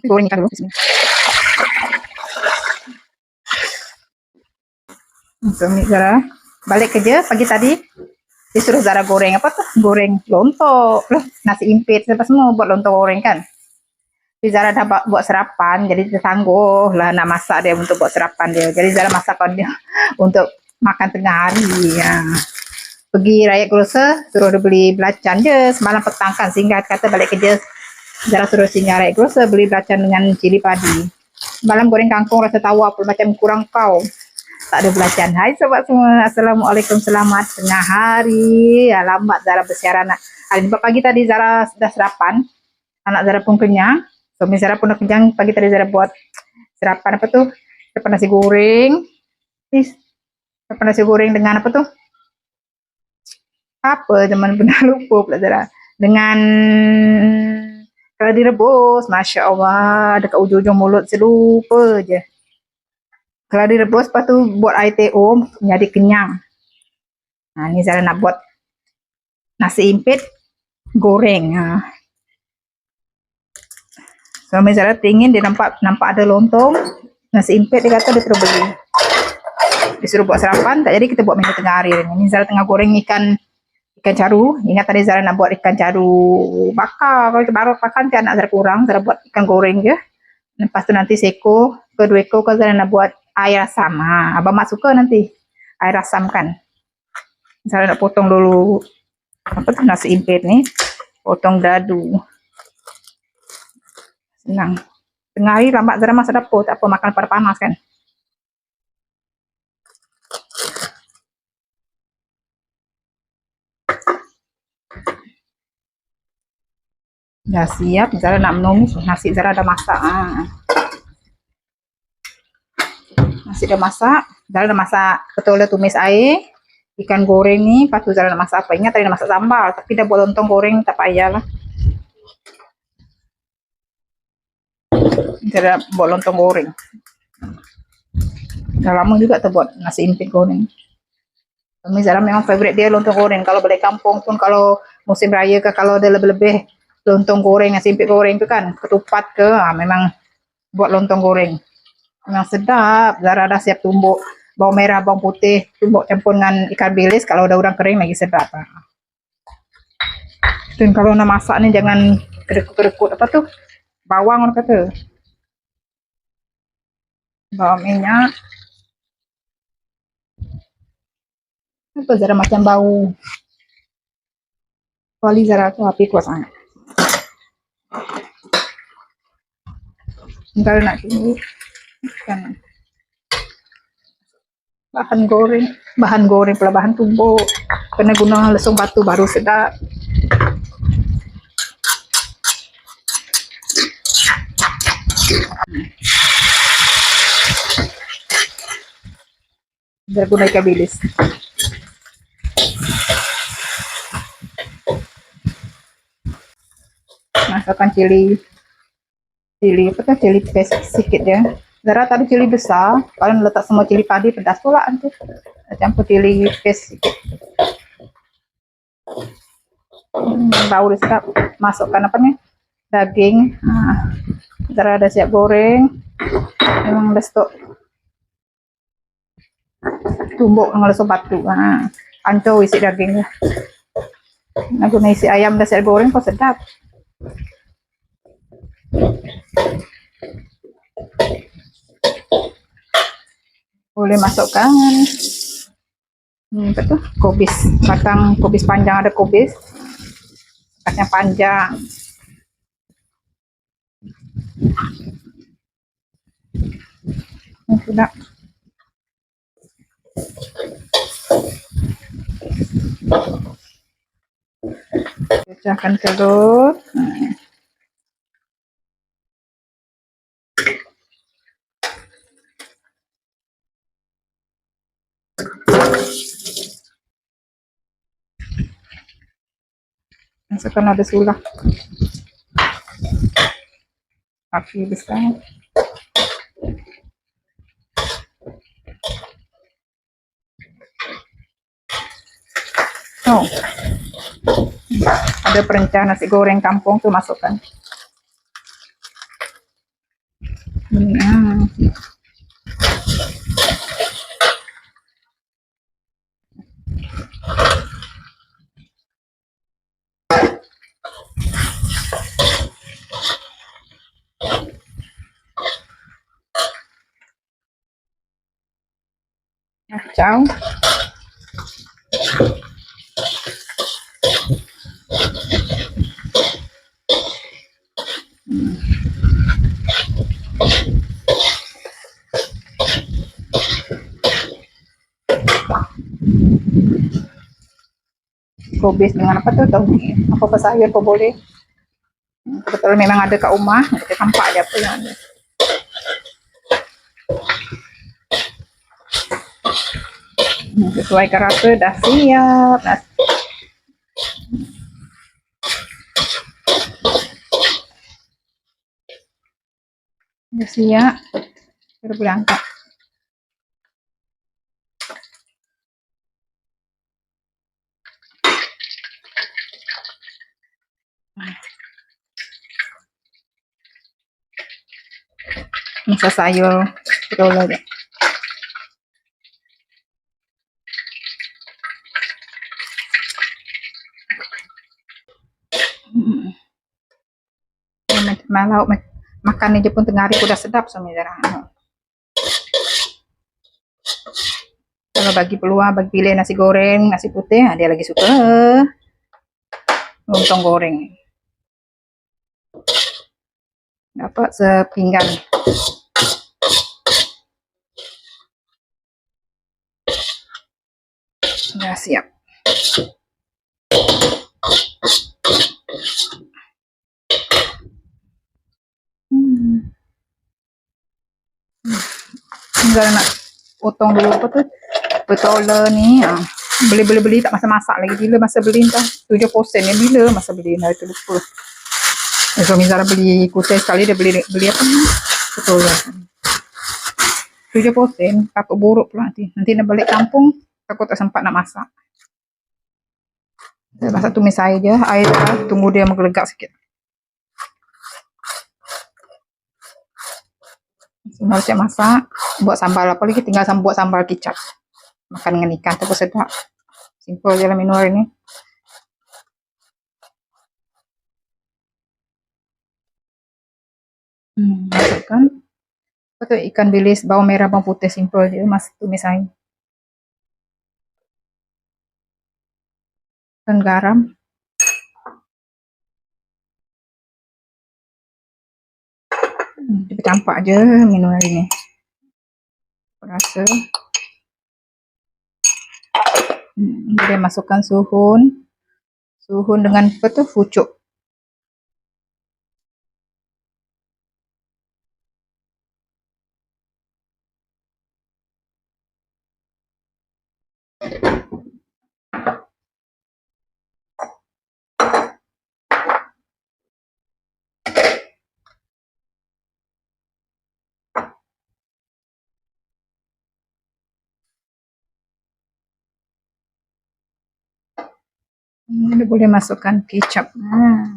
Goreng ikan dulu. Bismillah. Suami Zara balik kerja pagi tadi disuruh Zara goreng apa tuh goreng lontong loh nasi impit apa semua buat lontong goreng kan Tapi Zara dah buat serapan jadi dia lah nak masak dia untuk buat serapan dia jadi Zara masakkan dia untuk makan tengah hari ya. pergi rakyat grocer suruh dia beli belacan je semalam petang kan sehingga kata balik kerja Zara suruh singgah rakyat grocer beli belacan dengan cili padi malam goreng kangkung rasa tawar pun macam kurang kau tak ada belacan. Hai sobat semua. Assalamualaikum. Selamat tengah hari. Ya, lambat Zara bersiaran. Hari ni pagi tadi Zara sudah serapan. Anak Zara pun kenyang. Suami Zara pun dah kenyang. Pagi tadi Zara buat serapan apa tu? Serapan nasi goreng. Is. Serapan nasi goreng dengan apa tu? Apa teman pernah lupa pula Zara. Dengan kalau direbus. Masya Allah. Dekat ujung-ujung mulut saya lupa je. Kalau direbus, lepas tu buat air teh om, jadi kenyang. Nah, ni Zara nak buat nasi impit goreng. Ha. Suami Zara tingin dia nampak nampak ada lontong, nasi impit dia kata dia terus beli. Disuruh buat sarapan, tak jadi kita buat menu tengah hari. Ni Zara tengah goreng ikan ikan caru. Ingat tadi Zara nak buat ikan caru bakar. Kalau baru bakar nanti anak Zara kurang, Zara buat ikan goreng je. Lepas tu nanti seko, kedua ekor kalau Zara nak buat air asam. Ha, abang mak suka nanti air asam kan. Saya nak potong dulu apa tu nasi impit ni. Potong dadu. Senang. Tengah hari lambat Zara masak dapur. Tak apa makan pada panas kan. Dah siap. Zara nak menumis. Nasi Zara dah masak. Ha. Nasi dah masak. Zara dah masak betul dah tumis air. Ikan goreng ni. Lepas tu Zara nak masak apa. Ingat tadi nak masak sambal. Tapi dah buat lontong goreng. Tak payah lah. Zara buat lontong goreng. Dah lama juga tu buat nasi impit goreng. Kami Zara memang favourite dia lontong goreng. Kalau balik kampung pun kalau musim raya ke kalau ada lebih-lebih lontong goreng, nasi impit goreng tu kan. Ketupat ke. Ha, memang buat lontong goreng. Memang sedap. Zara dah siap tumbuk bawang merah, bawang putih, tumbuk campur dengan ikan bilis. Kalau dah udang kering lagi sedap. Ha. Dan kalau nak masak ni jangan kedekut-kedekut apa tu? Bawang orang kata. Bawang minyak. Apa Zara macam bau? Kuali Zara tu api kuat sangat. Kalau nak tunggu bahan goreng. Bahan goreng pula bahan tumbuk. Kena guna lesung batu baru sedap. Biar guna ikan bilis. Masukkan cili cili tuh cili paste sedikit ya Zara tadi cili besar kalian letak semua cili padi pedas pula nanti. Campur cili paste sedikit hmm, bau sedap. Masukkan apa nih daging. Nah, Zara ada siap goreng. Memang udah stok tumbuk dengan batu. Nah, ancur isi dagingnya nah, guna isi ayam dah siap goreng kok sedap boleh masukkan hmm, apa tu kubis. Batang kubis panjang ada kubis. Kacang panjang. Ini sudah. Pecahkan telur Hmm. Masukkan ada sulah api besar oh ada perencana nasi goreng kampung tuh masukkan. Ini, Kacau. Gobis dengan apa tu tahu ni. Apa-apa sayur pun boleh. Hmm, Kebetulan memang ada kat rumah. Campak je apa yang ada. Sesuaikan rasa dah siap. Dah Dah siap. Kita boleh angkat. Masak sayur. Betul je. Hmm. Malau makan ni pun tengah hari pun dah sedap suami Zara. Kalau bagi peluang, bagi pilih nasi goreng, nasi putih, ah, dia lagi suka lontong goreng. Dapat sepinggan. Dah siap. Tinggal nak potong dulu apa tu? Petola ni ah. beli-beli beli tak masa masak lagi. Bila masa beli 70 sen ni bila masa beli? Dah tu lupa. Suami Zara beli kutai sekali dia beli beli apa ni? Petola 70 sen takut buruk pula nanti. Nanti nak balik kampung takut tak sempat nak masak. Masak tumis air je. Air dah tunggu dia menggelegak sikit Sambal cak masak, buat sambal apa lagi tinggal sam buat sambal kicap. Makan dengan ikan pun sedap. Simple je lah menu hari ni. Hmm, masukkan. Apa tu ikan bilis bawang merah bawang putih simple je mas tumis air. Dan garam. Kita campak je menu hari ni. Aku rasa. Hmm, dia masukkan suhun. Suhun dengan apa tu? Fucuk. Hmm, Dia boleh masukkan kecap. Hmm.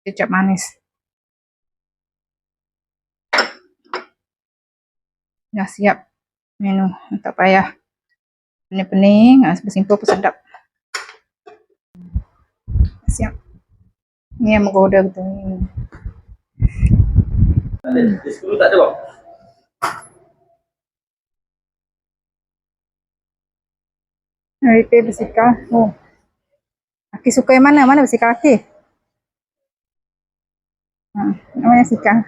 Kecap manis. Dah siap menu. Tak payah pening-pening. Ah, simple pun sedap. Siap. Ni yang menggoda. Tak ada. Sekolah tak ada bang. Repair bersikal. Oh. Aki suka yang mana? Mana bersikal Aki? Ha, mana sikal?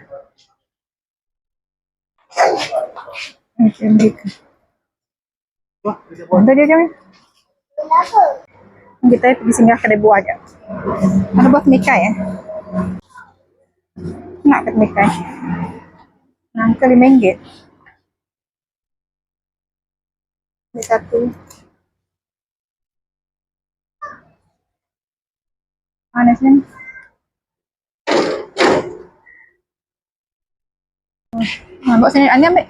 Okey, mereka. Wah, dia dia jom. Kita pergi singgah kedai buah je. Mana buat mikai eh? Nak kat mikai. Nangka lima ringgit. Ini satu. Mana sini? Ha, buat sini. Ani ambil.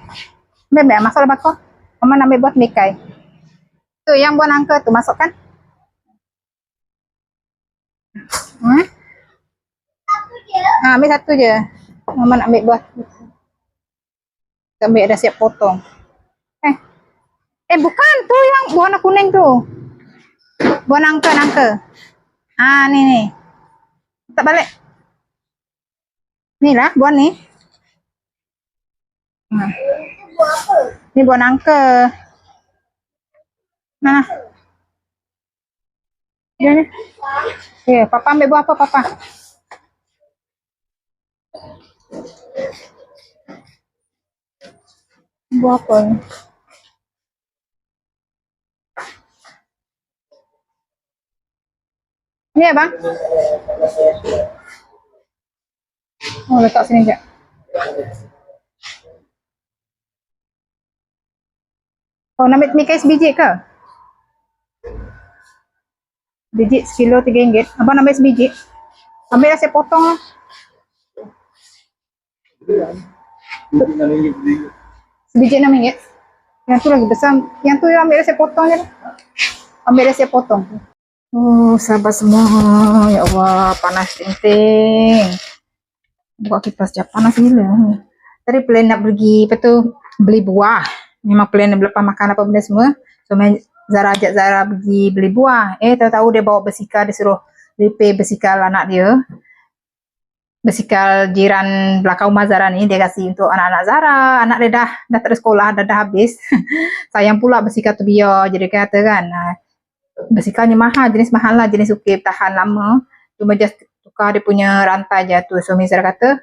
Ambil, ambil. Masuk bakar. Mama nak ambil buat mikai. Tu yang buat angka tu masukkan. Hmm? Ha, ambil satu je. Mama nak ambil buah. Kita ambil dah siap potong. Eh. Eh bukan tu yang buah warna kuning tu. Buah nangka nangka. Ah ni ni. Tak balik. Ni lah buah ni. Ha. Ni buah nangka. Mana? Dia ni. Ya, papa ambil buah apa papa? Buah apa ni? Ni abang? Oh, letak sini sekejap. Oh, nak ambil mikai sebiji ke? Biji sekilo tiga ringgit. Abang nak ambil sebiji? Ambil lah saya potong lah. Sebiji enam ringgit. Yang tu lagi besar. Yang tu ambil dah saya potong je. lah. Ambil dah saya potong. Oh, sabar semua. Ya Allah, panas ting-ting. Buka kipas sekejap. Panas gila. Tadi plan nak pergi, apa tu, beli buah. Memang plan nak lepas makan apa benda semua. So, main Zara ajak Zara pergi beli buah. Eh, tahu-tahu dia bawa bersikal, dia suruh repair bersikal anak dia. Bersikal jiran belakang rumah Zara ni, dia kasih untuk anak-anak Zara. Anak dia dah, dah tak ada sekolah, dah, dah habis. Sayang pula bersikal tu biar, jadi kata kan. Bersikalnya mahal, jenis mahal lah, jenis ukir tahan lama. Cuma just tukar dia punya rantai je tu. Suami Zara kata,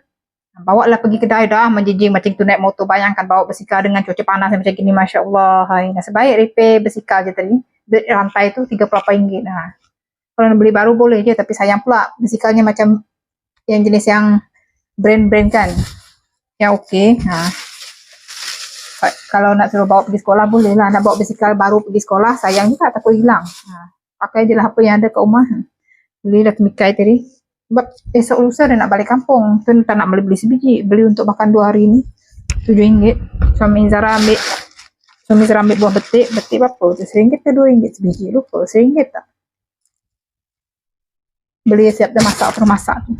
bawa lah pergi kedai dah menjijing macam tu naik motor bayangkan bawa bersikal dengan cuaca panas macam gini Masya Allah hai. Nasib baik repair bersikal je tadi rantai tu 30 ringgit ha. kalau nak beli baru boleh je tapi sayang pula bersikalnya macam yang jenis yang brand-brand kan yang okey ha. Ka- kalau nak suruh bawa pergi sekolah boleh lah nak bawa bersikal baru pergi sekolah sayang juga takut hilang ha. pakai je lah apa yang ada kat rumah belilah kemikai tadi sebab esok lusa dia nak balik kampung. Tu tak nak beli beli sebiji. Beli untuk makan dua hari ni. Tujuh ringgit. Suami Zara ambil. Suami Zara ambil buah betik. Betik berapa? Tu seringgit ke dua ringgit sebiji? Lupa. Seringgit tak? Beli siap dah masak. Apa masak tu.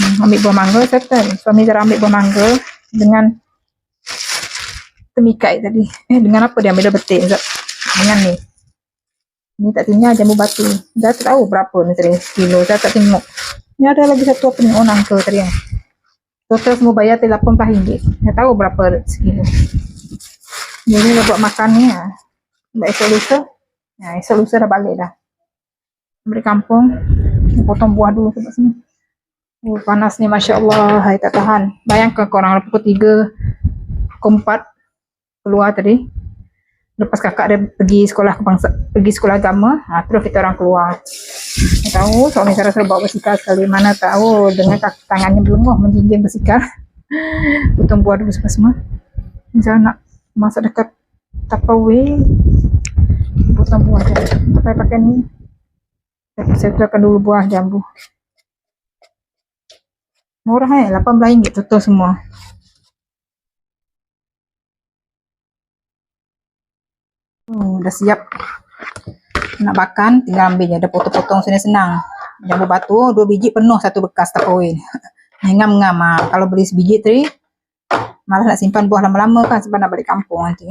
Hmm, ambil buah mangga settle. Suami Zara ambil buah mangga. Dengan temikai tadi. Eh dengan apa dia ambil betik? Zat? Dengan ni. Ni tak tinggal jambu batu. Dah tak tahu berapa ni tadi kilo. Dah tak tengok. Ni ada lagi satu apa ni? Oh nangka tadi yang. Total semua bayar tu RM8 Dah tahu berapa sekilo. Jadi dah buat makan ni lah. Buat esok lusa. Ya, esok lusa dah balik dah. Balik kampung. Potong buah dulu sebab sini. Oh, panas ni Masya Allah. Hai tak tahan. Bayangkan korang pukul 3. Pukul 4. Keluar tadi lepas kakak dia pergi sekolah kebangsa, pergi sekolah agama, ha, terus kita orang keluar. Tak tahu suami saya suruh bawa bersikal sekali, mana tahu dengan kaki tangannya belum menjinjing bersikal. Potong buah dulu semua semua. Misalnya nak masak dekat Tupperware, potong buah je. Pakai pakai ni. Saya keluarkan dulu buah jambu. Murah eh, RM18 total semua. Oh, dah siap. Nak makan tinggal ambil je. Ada potong-potong sini senang jambu batu dua biji penuh satu bekas tupperware ngam-ngam ah. kalau beli sebiji tadi malah nak simpan buah lama-lama kan sebab nak balik kampung nanti.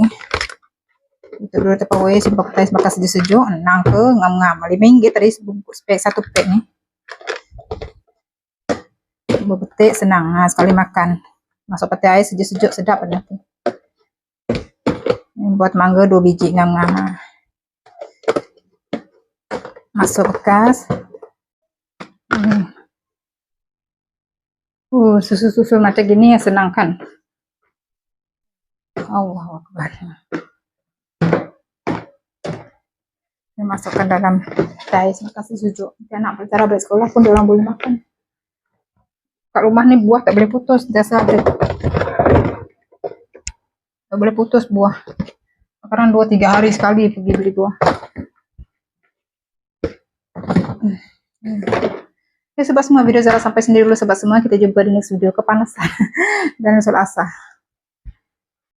Itu dulu tupperware simpan petai makan sejuk-sejuk nang ke ngam-ngam. RM5 tadi sebungkus pack satu pack ni. Jambu petik senang ha, sekali makan. Masuk peti air sejuk-sejuk sedap nanti buat mangga dua biji ngam-ngam ha. masuk bekas. Hmm. uh, susu-susu macam gini yang senang kan? Allah Akbar. Dia masukkan dalam tais. Kasih sujuk. Nanti anak bercara balik sekolah pun dia orang boleh makan. Kat rumah ni buah tak boleh putus. Biasa ada. Tak boleh putus buah sekarang dua tiga hari sekali pergi beli buah. Ya sebab semua video Zara sampai sendiri dulu sebab semua kita jumpa di next video kepanasan dan soal asah.